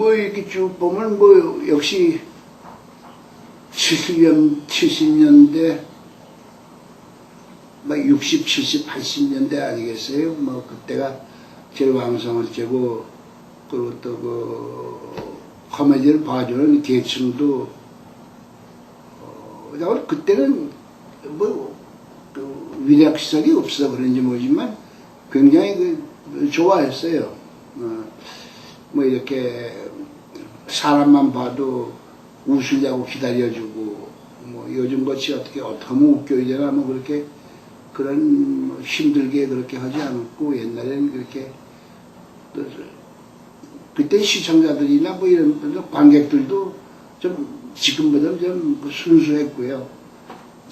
뭐 이렇게 쭉 보면 뭐 역시 70년, 70년대, 막 60, 70, 80년대 아니겠어요? 뭐 그때가 제일 왕성할 때고 그리고 또 그 코미디를 봐주는 계층도 어, 그때는 뭐 그 위력 시설이 없어 그런지 모르지만 굉장히 그 좋아했어요. 어, 뭐 이렇게 사람만 봐도 웃으려고 기다려주고 뭐 요즘 같이 어떻게 어떻게 하면 웃겨야 되나 뭐 그렇게 그런 뭐 힘들게 그렇게 하지 않았고 옛날에는 그렇게 또 그때 시청자들이나 뭐 이런 관객들도 좀 지금보다 좀 순수했고요.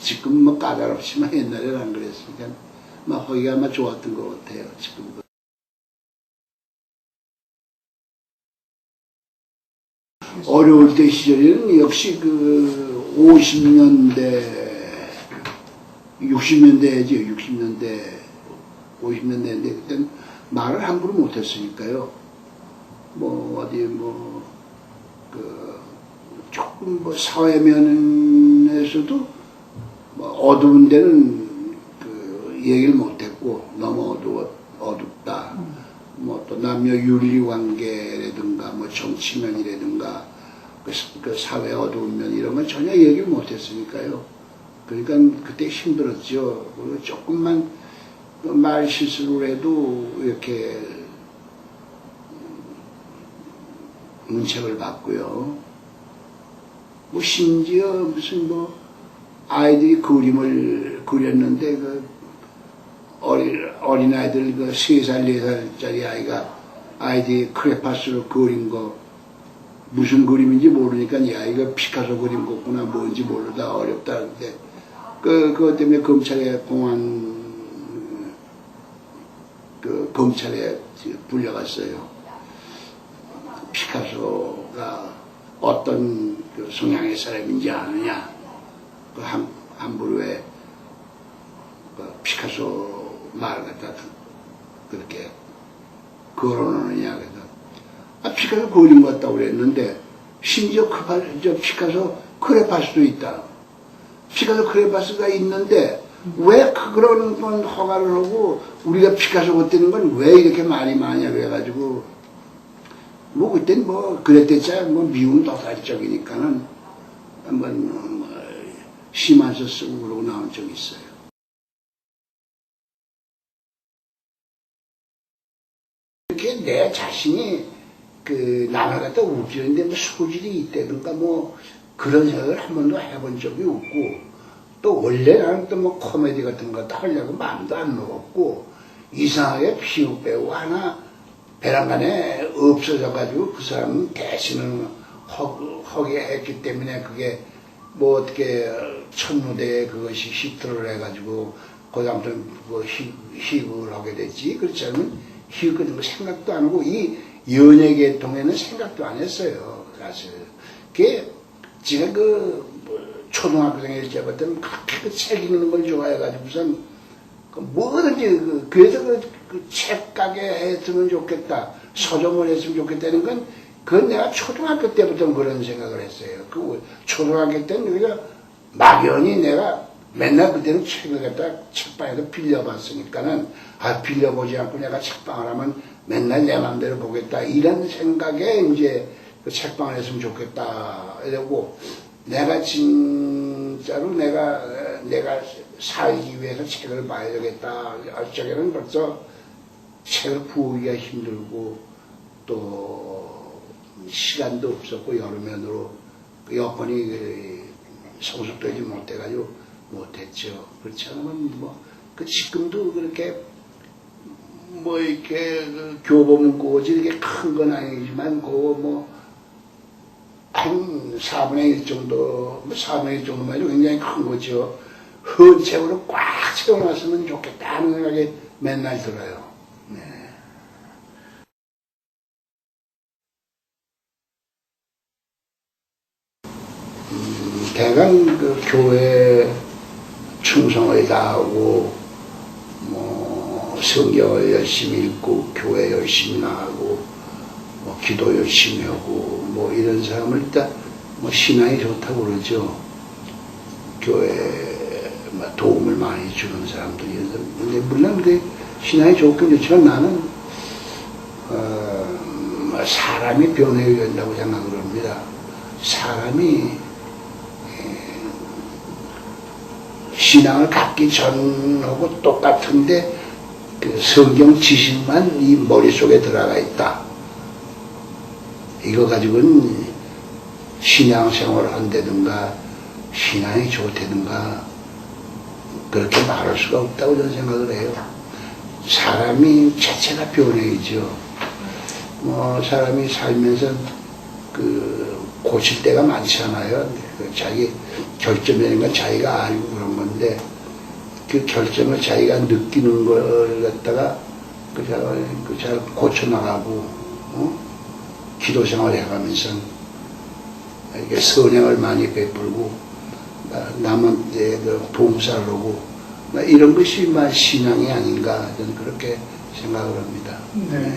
지금 뭐 까다롭지만 옛날에는 안 그랬으니까 뭐 거기가 아마 좋았던 것 같아요. 지금도. 어려울 때 시절에는 역시 그 50년대, 60년대지 60년대, 50년대인데 그땐 말을 함부로 못했으니까요. 뭐 어디 뭐 그 조금 뭐 사회 면에서도 뭐 어두운 데는 그 얘기를 못했고 너무 어두워 어둡다. 뭐또 남녀 윤리 관계라든가 뭐 정치면이라든가 그, 사- 그 사회 어두운 면 이런 건 전혀 얘기를 못했으니까요. 그러니까 그때 힘들었죠. 조금만 그말 실수를 해도 이렇게 문책을 받고요. 뭐 심지어 무슨 뭐 아이들이 그림을 그렸는데 그 어린 어린아이들 그세살네 살짜리 아이가 아이들이 크레파스로 그린 거 무슨 그림인지 모르니까 이 아이가 피카소 그림 같구나 뭔지 모르다 어렵다는데 그 그것 때문에 검찰에 공안 그 검찰에 불려갔어요. 피카소가 어떤 그 성향의 사람인지 아느냐 그 한, 함부로 왜 그 피카소 말 갖다 그렇게 그래서 아 피카소 그림 같다고 그랬는데 심지어 그, 파- 저 피카소 크레파스도 있다 피카소 크레파스가 있는데 왜 그- 그런 건 허가를 하고 우리가 피카소 같다는 건 왜 이렇게 말이 많냐 그래가지고 뭐 그땐 뭐 그랬댔자 뭐 미운 도살적이니까는 한번 뭐 심한서 쓰고 그러고 나온 적이 있어요. 이렇게 내 자신이 그 남을 갖다 웃기는데 뭐 소질이 있다든가 뭐 그런 생각을 한 번도 해본 적이 없고 또 원래 나는 또 뭐 코미디 같은 것도 하려고 마음도 안 먹었고 이상하게 피우 배우 하나 베란간에 없어져가지고 그 사람은 대신을 허, 하게 했기 때문에 그게 뭐 어떻게 첫 무대에 그것이 히트를 해가지고 그 다음부터 뭐 희- 희극을 하게 됐지. 그렇지 않으면 희극 같은 거 생각도 안 하고 이 연예계통에는 생각도 안 했어요 사실 그게 제가 그뭐 초등학생일 때부터 그렇게 그책 읽는 걸 좋아해가지고선 그 뭐든지 그, 그래서 그, 그 책가게 했으면 좋겠다 서점을 했으면 좋겠다는 건 그건 내가 초등학교 때부터 그런 생각을 했어요. 그 초등학교 때는 우리가 막연히 내가 맨날 그때는 책을 갖다 책방에서 빌려봤으니까는 아 빌려보지 않고 내가 책방을 하면 맨날 내 마음대로 보겠다 이런 생각에 이제 그 책방을 했으면 좋겠다 이러고 내가 진짜로 내가 내가 살기 위해서 책을 봐야 되겠다. 어쩌게는 벌써 책을 구하기가 힘들고 또 시간도 없었고 여러 면으로 그 여건이 그 성숙되지 못해가지고 못했죠. 그렇지 않으면 뭐 그 지금도 그렇게 뭐 이렇게 그 교보문 고지 이렇게 큰 건 아니지만 그거 뭐한 4분의 1 정도, 뭐 4분의 1 정도만 해도 굉장히 큰 거죠. 헌 책으로 꽉 채워놨으면 좋겠다 하는 생각이 맨날 들어요. 네. 음, 대강 그 교회 충성을 다하고 뭐 성경을 열심히 읽고 교회 열심히 나가고 뭐 기도 열심히 하고 뭐 이런 사람을 일단 뭐 신앙이 좋다고 그러죠. 교회에 뭐 도움을 많이 주는 사람들이 있는데 물론 그 신앙이 좋긴 좋지만 나는 어, 뭐 사람이 변해야 된다고 생각을 합니다. 사람이 신앙을 갖기 전하고 똑같은데 그 성경 지식만 이 머릿속에 들어가 있다. 이거 가지고는 신앙생활을 한다든가 신앙이 좋다든가 그렇게 말할 수가 없다고 저는 생각을 해요. 사람이 자체가 변해야죠. 뭐 사람이 살면서 그 고칠 때가 많잖아요. 그 자기 결정되는 건 자기가 알고 그런 건데 그 결정을 자기가 느끼는 걸 갖다가 그잘 고쳐 나가고 어? 기도 생활 해가면서 이게 선행을 많이 베풀고 나- 남한테 그 봉사를 하고 이런 것이 막 신앙이 아닌가 저는 그렇게 생각을 합니다. 네.